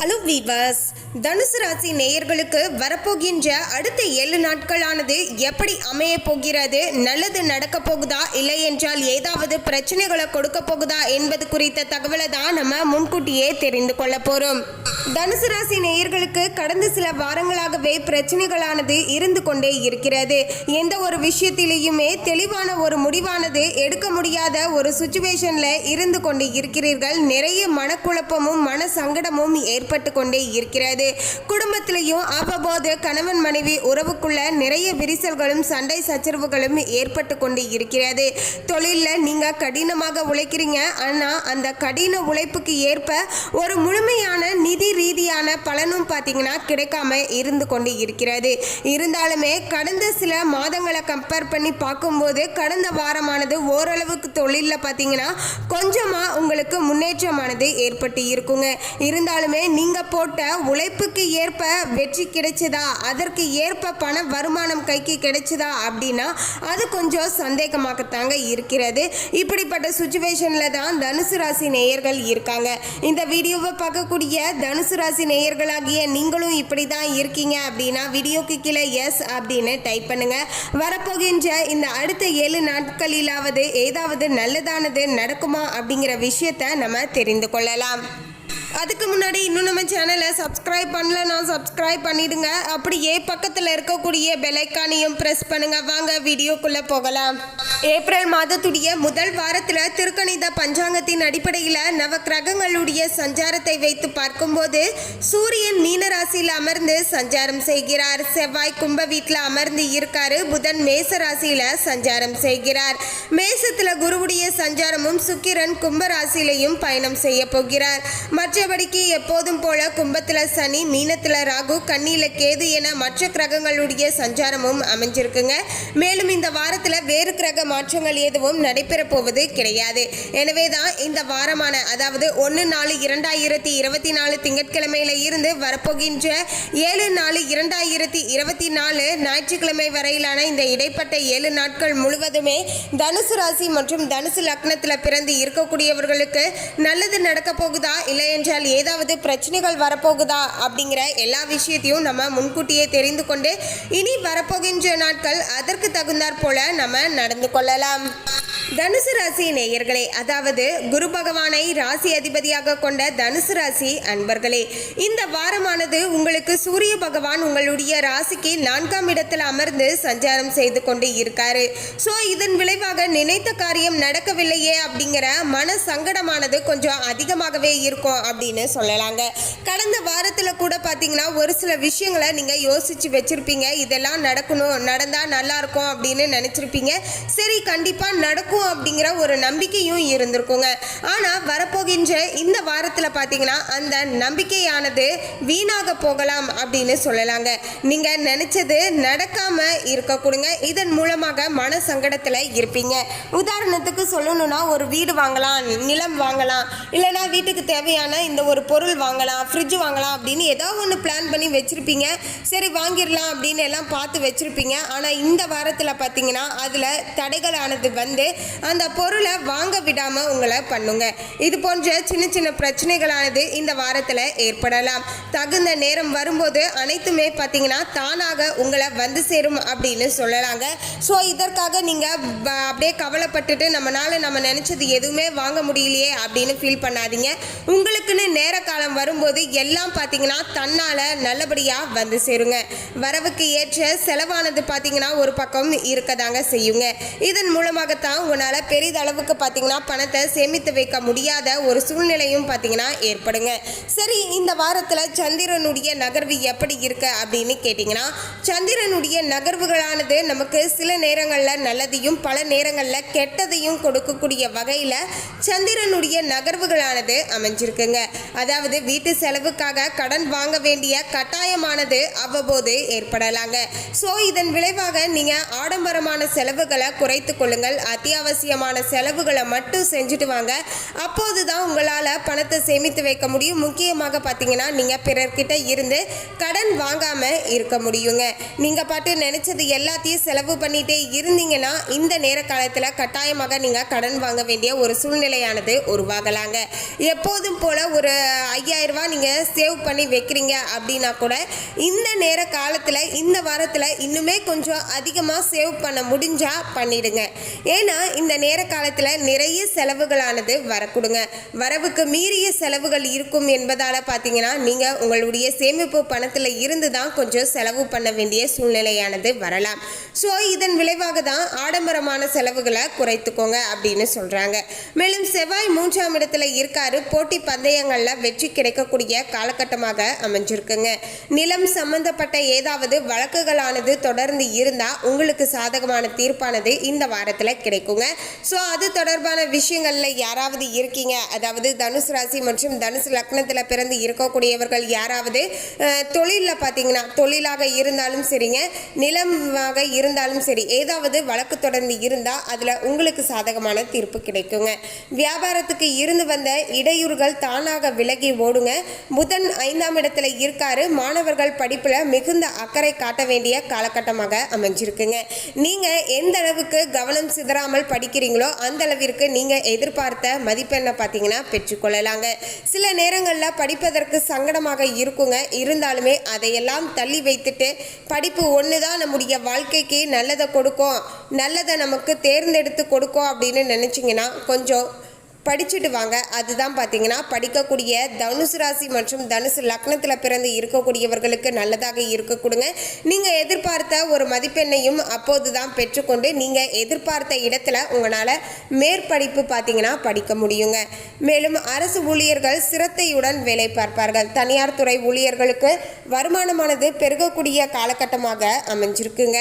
Hello viewers தனுசு ராசி நேயர்களுக்கு வரப்போகின்ற அடுத்த ஏழு நாட்களானது எப்படி அமைய போகிறது? நல்லது நடக்க போகுதா? இல்லை என்றால் ஏதாவது பிரச்சனைகளை கொடுக்க போகுதா? என்பது குறித்த தகவலை தான் நம்ம முன்கூட்டியே தெரிந்து கொள்ள போறோம். தனுசு ராசி நேயர்களுக்கு கடந்த சில வாரங்களாகவே பிரச்சனைகளானது இருந்து கொண்டே இருக்கிறது. எந்த ஒரு விஷயத்திலேயுமே தெளிவான ஒரு முடிவானது எடுக்க முடியாத ஒரு சுச்சுவேஷன்ல இருந்து கொண்டு இருக்கிறீர்கள். நிறைய மனக்குழப்பமும் மன சங்கடமும் ஏற்பட்டு கொண்டே இருக்கிறது. குடும்பத்திலையும் அவ்வப்போது கணவன் மனைவி உறவுக்குள்ள நிறைய விரிசல்களும் சண்டை சச்சரவுகளும் ஏற்பட்டு கொண்டு இருக்கிறது. தொழிலில் நீங்கள் கடினமாக உழைக்கிறீங்க. ஆனால் அந்த கடின உழைப்புக்கு ஏற்ப ஒரு முழுமையான நிதி ரீதியான பலனும் பார்த்தீங்கன்னா கிடைக்காம இருந்து கொண்டு இருக்கிறது. இருந்தாலுமே கடந்த சில மாதங்களை கம்பேர் பண்ணி பார்க்கும்போது கடந்த வாரமானது ஓரளவுக்கு தொழிலில் பார்த்தீங்கன்னா கொஞ்சமாக உங்களுக்கு முன்னேற்றமானது ஏற்பட்டு இருக்குங்க. இருந்தாலுமே நீங்கள் போட்ட உழைப்புக்கு ஏற்ப வெற்றி கிடைச்சதா? அதற்கு ஏற்ப பண வருமானம் கைக்கு கிடைச்சதா அப்படின்னா அது கொஞ்சம் சந்தேகமாகத்தாங்க இருக்கிறது. இப்படிப்பட்ட சுச்சுவேஷனில் தான் தனுசு ராசி நேயர்கள் இருக்காங்க. இந்த வீடியோவை பார்க்கக்கூடிய தனுசு ராசி நேயர்களாகிய நீங்களும் இப்படி தான் இருக்கீங்க அப்படின்னா வீடியோக்கு கீழே எஸ் அப்படின்னு டைப் பண்ணுங்க. வரப்போகின்ற இந்த அடுத்த ஏழு நாட்களிலாவது ஏதாவது நல்லதானது நடக்குமா அப்படிங்கிற விஷயத்தை நம்ம தெரிந்து கொள்ளலாம். அதுக்கு முன்னாடி இன்னும் நம்ம சேனலை சப்ஸ்கிரைப் நான் சப்ஸ்கிரைப் பண்ணிடுங்க. அப்படியே பக்கத்தில் இருக்கக்கூடிய பெலைக்கானையும் ப்ரெஸ் பண்ணுங்க. வாங்க வீடியோக்குள்ளே போகலாம். ஏப்ரல் மாதத்துடைய முதல் வாரத்தில் திருக்கணித பஞ்சாங்கத்தின் அடிப்படையில் நவ கிரகங்களுடைய சஞ்சாரத்தை வைத்து பார்க்கும்போது சூரியன் மீன ராசியில் அமர்ந்து சஞ்சாரம் செய்கிறார். செவ்வாய் கும்ப வீட்டில் அமர்ந்து இருக்காரு. புதன் மேச ராசியில் சஞ்சாரம் செய்கிறார். மேசத்தில் குருவுடைய சஞ்சாரமும் சுக்கிரன் கும்ப ராசியிலையும் பயணம் செய்ய போகிறார். மற்றபடிக்கு எப்போதும் போல கும்பத்தில் சனி மீனத்தில் ராகு கண்ணியில் கேது என மற்ற கிரகங்களுடைய சஞ்சாரமும் அமைஞ்சிருக்குங்க. மேலும் இந்த வாரத்தில் வேறு கிரக மாற்றங்கள் எதுவும் நடைபெற போவது கிடையாது. எனவே தான் இந்த வாரமான அதாவது ஒன்று நாலு இரண்டாயிரத்தி இருபத்தி நாலு திங்கட்கிழமையில இருந்து வரப்போகின்ற ஏழு நாலு இரண்டாயிரத்தி இருபத்தி நாலு ஞாயிற்றுக்கிழமை வரையிலான இந்த இடைப்பட்ட ஏழு நாட்கள் முழுவதுமே தனுசு ராசி மற்றும் தனுசு லக்னத்தில் பிறந்து இருக்கக்கூடியவர்களுக்கு நல்லது நடக்க போகுதா இல்லை என்று என்றால் ஏதாவது பிரச்சனைகள் வரப்போகுதா அப்படிங்கிற எல்லா விஷயத்தையும் நம்ம முன்கூட்டியே தெரிந்து கொண்டு இனி வரப்போகின்ற நாட்கள் அதற்கு தகுந்தாற் போல நம்ம நடந்து கொள்ளலாம். தனுசு ராசி நேயர்களே அதாவது குரு பகவானை ராசி அதிபதியாக கொண்ட தனுசு ராசி அன்பர்களே இந்த வாரமானது உங்களுக்கு சூரிய பகவான் உங்களுடைய ராசிக்கு நான்காம் இடத்தில் அமர்ந்து சஞ்சாரம் செய்து கொண்டு இருக்காரு. ஸோ இதன் விளைவாக நினைத்த காரியம் நடக்கவில்லையே அப்படிங்கிற மன சங்கடமானது கொஞ்சம் அதிகமாகவே இருக்கும் அப்படின்னு சொல்லலாங்க. கடந்த வாரத்தில் கூட பார்த்தீங்கன்னா ஒரு சில விஷயங்களை நீங்கள் யோசிச்சு வச்சிருப்பீங்க. இதெல்லாம் நடக்கணும் நடந்தால் நல்லாயிருக்கும் அப்படின்னு நினச்சிருப்பீங்க. சரி கண்டிப்பாக நடக்கும் அப்படிங்கிற ஒரு நம்பிக்கையும் இருந்திருக்குங்க. ஆனால் வரப்போகின்ற இந்த வாரத்தில் பார்த்தீங்கன்னா அந்த நம்பிக்கையானது வீணாக போகலாம் அப்படின்னு சொல்லலாங்க. நீங்கள் நினச்சது நடக்காமல் இருக்கக்கூடுங்க இதன் மூலமாக மன சங்கடத்தில் இருப்பீங்க. உதாரணத்துக்கு சொல்லணும்னா ஒரு வீடு வாங்கலாம் நிலம் வாங்கலாம் இல்லைனா வீட்டுக்கு தேவையான இந்த ஒரு பொருள் வாங்கலாம் ஃப்ரிட்ஜ் வாங்கலாம் அப்படின்னு ஏதோ ஒன்று பிளான் பண்ணி வச்சுருப்பீங்க. சரி வாங்கிடலாம் அப்படின்னு எல்லாம் பார்த்து வச்சுருப்பீங்க. ஆனால் இந்த வாரத்தில் பார்த்தீங்கன்னா அதில் தடைகளானது வந்து அந்த பொருளை வாங்க விடாமல் உங்களை பண்ணுங்க. இது போன்ற சின்ன சின்ன பிரச்சனைகளானது இந்த வாரத்தில் ஏற்படலாம். தகுந்த நேரம் வரும்போது அனைத்துமே பார்த்தீங்கன்னா தானாக உங்களை வந்து சேரும் அப்படின்னு சொல்லலாங்க. ஸோ இதற்காக நீங்கள் அப்படியே கவலைப்பட்டுட்டு நம்மனால நம்ம நினச்சது எதுவுமே வாங்க முடியலையே அப்படின்னு ஃபீல் பண்ணாதீங்க. உங்களுக்குன்னு நேர காலம் வரும்போது எல்லாம் பார்த்தீங்கன்னா தன்னால் நல்லபடியாக வந்து சேருங்க. வரவுக்கு ஏற்ற செலவானது பார்த்தீங்கன்னா ஒரு பக்கம் இருக்கதாங்க செய்யுங்க. இதன் மூலமாகத்தான் உங்களால் பெரிதளவுக்கு பார்த்தீங்கன்னா பணத்தை சேமித்து வைக்க முடியாத ஒரு சூழ்நிலையும் பார்த்தீங்கன்னா ஏற்படுங்க. சரி இந்த வாரத்தில் சந்திரனுடைய நகர்வு எப்படி இருக்கு அப்படின்னு கேட்டிங்கன்னா சந்திரனுடைய நகர்வுகளானது நமக்கு சில நேரங்களில் நல்லதையும் பல நேரங்களில் கெட்டதையும் கொடுக்கக்கூடிய வகையில் சந்திரனுடைய நகர்வுகளானது அமைஞ்சிருக்குங்க. அதாவது வீட்டு செலவுக்காக கடன் வாங்க வேண்டிய கட்டாயமானது அவ்வப்போது ஏற்படலாங்க. ஸோ இதன் விளைவாக நீங்கள் ஆடம்பரமான செலவுகளை குறைத்து கொள்ளுங்கள். அத்தியாவசிய அத்தியாவசியமான செலவுகளை மட்டும் செஞ்சுட்டு வாங்க. அப்போது தான் உங்களால் பணத்தை சேமித்து வைக்க முடியும். முக்கியமாக பார்த்தீங்கன்னா நீங்கள் பிறர்கிட்ட இருந்து கடன் வாங்காமல் இருக்க முடியுங்க. நீங்கள் பாட்டு நினச்சது எல்லாத்தையும் செலவு பண்ணிகிட்டே இருந்தீங்கன்னா இந்த நேர காலத்தில் கட்டாயமாக நீங்கள் கடன் வாங்க வேண்டிய ஒரு சூழ்நிலையானது உருவாகலாங்க. எப்போதும் போல் ஒரு ஐயாயிரம் நீங்கள் சேவ் பண்ணி வைக்கிறீங்க அப்படின்னா கூட இந்த நேர காலத்தில் இந்த வாரத்தில் இன்னுமே கொஞ்சம் அதிகமாக சேவ் பண்ண முடிஞ்சால் பண்ணிடுங்க. ஏன்னா இந்த நேர காலத்தில் நிறைய செலவுகளானது வரக்கூடுங்க. வரவுக்கு மீறிய செலவுகள் இருக்கும் என்பதால் பார்த்தீங்கன்னா நீங்கள் உங்களுடைய சேமிப்பு பணத்தில் இருந்து தான் கொஞ்சம் செலவு பண்ண வேண்டிய சூழ்நிலையானது வரலாம். ஸோ இதன் விளைவாக தான் ஆடம்பரமான செலவுகளை குறைத்துக்கோங்க அப்படின்னு சொல்கிறாங்க மேலும் செவ்வாய் மூன்றாம் இடத்துல இருக்காரு. போட்டி பந்தயங்களில் வெற்றி கிடைக்கக்கூடிய காலகட்டமாக அமைஞ்சிருக்குங்க. நிலம் சம்பந்தப்பட்ட ஏதாவது வழக்குகளானது தொடர்ந்து இருந்தால் உங்களுக்கு சாதகமான தீர்ப்பானது இந்த வாரத்தில் கிடைக்கும் கிடைக்குங்க ஸோ அது தொடர்பான விஷயங்களில் யாராவது இருக்கீங்க? அதாவது தனுசு ராசி மற்றும் தனுசு லக்னத்தில் பிறந்து இருக்கக்கூடியவர்கள் யாராவது? தொழிலில் பார்த்தீங்கன்னா தொழிலாக இருந்தாலும் சரிங்க நிலமாக இருந்தாலும் சரி ஏதாவது வழக்கு தொடர்ந்து இருந்தால் அதில் உங்களுக்கு சாதகமான தீர்ப்பு கிடைக்குங்க. வியாபாரத்துக்கு இருந்து வந்த இடையூறுகள் தானாக விலகி ஓடுங்க. புதன் ஐந்தாம் இடத்துல இருக்காரு. மாணவர்கள் படிப்பில் மிகுந்த அக்கறை காட்ட வேண்டிய காலகட்டமாக அமைஞ்சிருக்குங்க. நீங்கள் எந்த அளவுக்கு கவனம் சிதறாமல் படிக்கிறீங்களோ அந்த அளவிற்கு நீங்கள் எதிர்பார்த்த மதிப்பெண்ணை பார்த்தீங்கன்னா பெற்றுக்கொள்ளலாங்க. சில நேரங்களில் படிப்பதற்கு சங்கடமாக இருக்குங்க. இருந்தாலுமே அதையெல்லாம் தள்ளி வைத்துட்டு படிப்பு ஒன்று தான் நம்முடைய வாழ்க்கைக்கு நல்லதை கொடுக்கும். நல்லதை நமக்கு தேர்ந்தெடுத்து கொடுக்கும் அப்படின்னு நினச்சிங்கன்னா கொஞ்சம் படிச்சுட்டு வாங்க. அதுதான் பார்த்தீங்கன்னா படிக்கக்கூடிய தனுசு ராசி மற்றும் தனுசு லக்னத்தில் பிறந்து இருக்கக்கூடியவர்களுக்கு நல்லதாக இருக்க கொடுங்க. நீங்கள் எதிர்பார்த்த ஒரு மதிப்பெண்ணையும் அப்போது தான் பெற்றுக்கொண்டு நீங்கள் எதிர்பார்த்த இடத்துல உங்களால் மேற்படிப்பு பார்த்தீங்கன்னா படிக்க முடியுங்க. மேலும் அரசு ஊழியர்கள் சிரத்தையுடன் வேலை பார்ப்பார்கள். தனியார் துறை ஊழியர்களுக்கு வருமானமானது பெருகக்கூடிய காலகட்டமாக அமைஞ்சிருக்குங்க.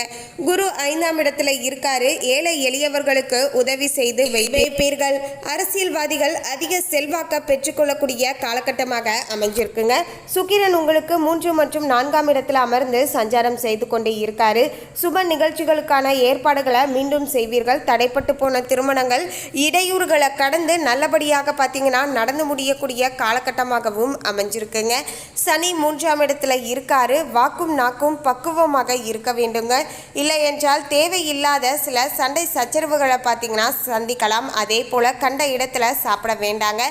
குரு ஐந்தாம் இடத்துல இருக்காரு. ஏழை எளியவர்களுக்கு உதவி செய்து வைப்பீர்கள் அரசியல் அரசியல்வாதிகள் அதிக செல்வாக்க பெற்றுக்கொள்ளக்கூடிய காலகட்டமாக அமைஞ்சிருக்குங்க. சுக்கிரன் உங்களுக்கு மூன்று மற்றும் நான்காம் இடத்தில் அமர்ந்து சஞ்சாரம் செய்து கொண்டே இருக்காரு. சுப நிகழ்ச்சிகளுக்கான ஏற்பாடுகளை மீண்டும் செய்வீர்கள். தடைப்பட்டு போன திருமணங்கள் இடையூறுகளை கடந்து நல்லபடியாக பார்த்தீங்கன்னா நடந்து முடியக்கூடிய காலகட்டமாகவும் அமைஞ்சிருக்குங்க. சனி மூன்றாம் இடத்துல இருக்காரு. வாக்கும் நாக்கும் பக்குவமாக இருக்க வேண்டுங்க. இல்லை என்றால் தேவையில்லாத சில சண்டை சச்சரவுகளை பார்த்தீங்கன்னா சந்திக்கலாம். அதே போல் கண்ட இடத்துல சாப்பிட வேண்டாங்க.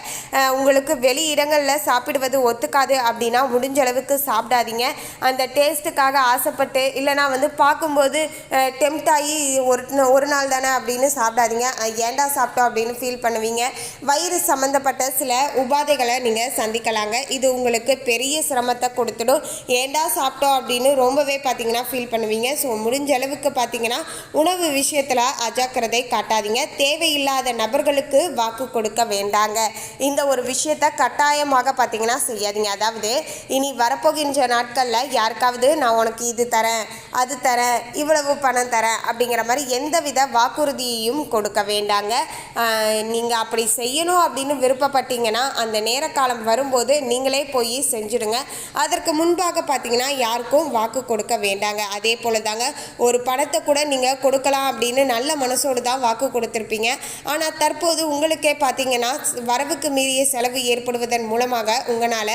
உங்களுக்கு வெளி இடங்களில் சாப்பிடுவது ஒத்துக்காது அப்படின்னா முடிஞ்ச அளவுக்கு சாப்பிடாதீங்க. அந்த டேஸ்ட்டுக்காக ஆசைப்பட்டு இல்லைனா வந்து பார்க்கும்போது டெம்ட் ஆகி ஒரு ஒரு நாள் தானே அப்படின்னு சாப்பிடாதீங்க. ஏண்டா ஏன்டா சாப்பிட்டோம் அப்படின்னு ஃபீல் பண்ணுவீங்க. வயிறு சம்மந்தப்பட்ட சில உபாதைகளை நீங்கள் சந்திக்கலாங்க. இது உங்களுக்கு பெரிய சிரமத்தை கொடுத்துடும். ஏண்டா சாப்பிட்டோம் அப்படின்னு ரொம்பவே பார்த்தீங்கன்னா ஃபீல் பண்ணுவீங்க. ஸோ முடிஞ்ச அளவுக்கு பார்த்தீங்கன்னா உணவு விஷயத்தில் அஜாக்கிரதை காட்டாதீங்க. தேவையில்லாத நபர்களுக்கு வாக்கு கொடுக்க வேண்டாங்க. இந்த ஒரு விஷயத்தை கட்டாயமாக பார்த்தீங்கன்னா செய்யாதீங்க. அதாவது இனி வரப்போகின்ற நாட்களில் யாருக்காவது நான் உனக்கு இது தரேன் அது தரேன் இவ்வளவு பணம் தரேன் அப்படிங்கிற மாதிரி எந்தவித வாக்குறுதியையும் கொடுக்க வேண்டாங்க. நீங்கள் அப்படி செய்யணும் அப்படின்னு விருப்பப்பட்டீங்கன்னா அந்த நேர காலம் வரும்போது நீங்களே போய் செஞ்சுடுங்க. அதற்கு முன்பாக பார்த்தீங்கன்னா யாருக்கும் வாக்கு கொடுக்க வேண்டாங்க. அதே போல தாங்க ஒரு பணத்தை கூட நீங்கள் கொடுக்கலாம் அப்படின்னு நல்ல மனசோடு தான் வாக்கு கொடுத்துருப்பீங்க. ஆனால் தற்போது உங்களுக்கே பார்த்தீங்கன்னா வரவுக்கு மீறிய செலவு ஏற்படுவதன் மூலமாக உங்களால்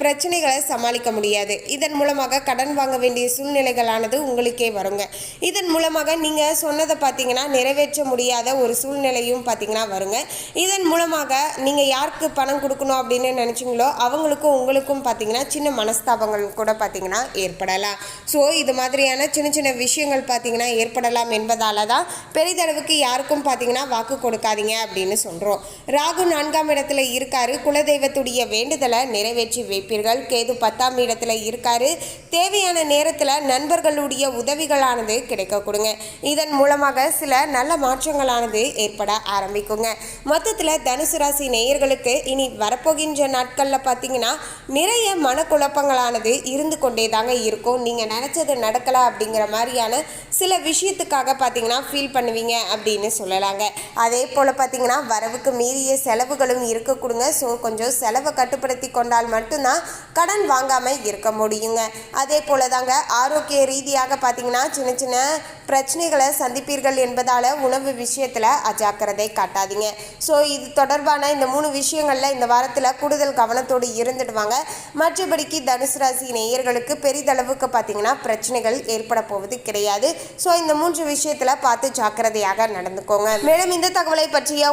பிரச்சனைகளை சமாளிக்க முடியாது. இதன் மூலமாக கடன் வாங்க வேண்டிய சூழ்நிலைகளானது உங்களுக்கே வருங்க. இதன் மூலமாக நீங்கள் சொன்னதை பார்த்தீங்கன்னா நிறைவேற்ற முடியாத ஒரு சூழ்நிலையும் பார்த்தீங்கன்னா வருங்க. இதன் மூலமாக நீங்கள் யாருக்கு பணம் கொடுக்கணும் அப்படின்னு நினச்சிங்களோ அவங்களுக்கும் உங்களுக்கும் பார்த்தீங்கன்னா சின்ன மனஸ்தாபங்கள் கூட பார்த்தீங்கன்னா ஏற்படலாம். ஸோ இது மாதிரியான சின்ன சின்ன விஷயங்கள் பார்த்தீங்கன்னா ஏற்படலாம் என்பதால தான் பெரிதளவுக்கு யாருக்கும் பார்த்தீங்கன்னா வாக்கு கொடுக்காதீங்க அப்படின்னு சொல்கிறோம் ராகு நான்காம் இடத்துல இருக்காரு. குலதெய்வத்துடைய வேண்டுதலை நிறைவேற்றி வைப்பீர்கள். கேது பத்தாம் இடத்துல இருக்காரு. தேவையான நேரத்தில் நண்பர்களுடைய உதவிகளானது கிடைக்க கொடுங்க. இதன் மூலமாக சில நல்ல மாற்றங்களானது ஏற்பட ஆரம்பிக்குங்க. மொத்தத்தில் தனுசு ராசி நேயர்களுக்கு இனி வரப்போகின்ற நாட்களில் பார்த்தீங்கன்னா நிறைய மனக்குழப்பங்களானது இருந்து கொண்டே தாங்க இருக்கும். நீங்கள் நினச்சது நடக்கலை அப்படிங்கிற மாதிரியான சில விஷயத்துக்காக பார்த்தீங்கன்னா ஃபீல் பண்ணுவீங்க அப்படின்னு சொல்லலாங்க. அதே போல் பார்த்தீங்கன்னா வர வரவுக்கு மீறிய செலவுகளும் இருக்க கொடுங்க. ஸோ கொஞ்சம் செலவை கட்டுப்படுத்தி கொண்டால் மட்டும்தான் கடன் வாங்காமல் இருக்க முடியுங்க. அதே போல தாங்க ஆரோக்கிய ரீதியாக பார்த்தீங்கன்னா சின்ன சின்ன பிரச்சனைகளை சந்திப்பீர்கள் என்பதால் உணவு விஷயத்தில் அஜாக்கிரதை காட்டாதீங்க. ஸோ இது தொடர்பான இந்த மூணு விஷயங்களில் இந்த வாரத்தில் கூடுதல் கவனத்தோடு இருந்துடுவாங்க. மற்றபடிக்கு தனுசு ராசி நேயர்களுக்கு பெரிதளவுக்கு பார்த்தீங்கன்னா பிரச்சனைகள் ஏற்பட போவது கிடையாது. ஸோ இந்த மூன்று விஷயத்தில் பார்த்து ஜாக்கிரதையாக நடந்துக்கோங்க. மேலும் இந்த தகவலை பற்றிய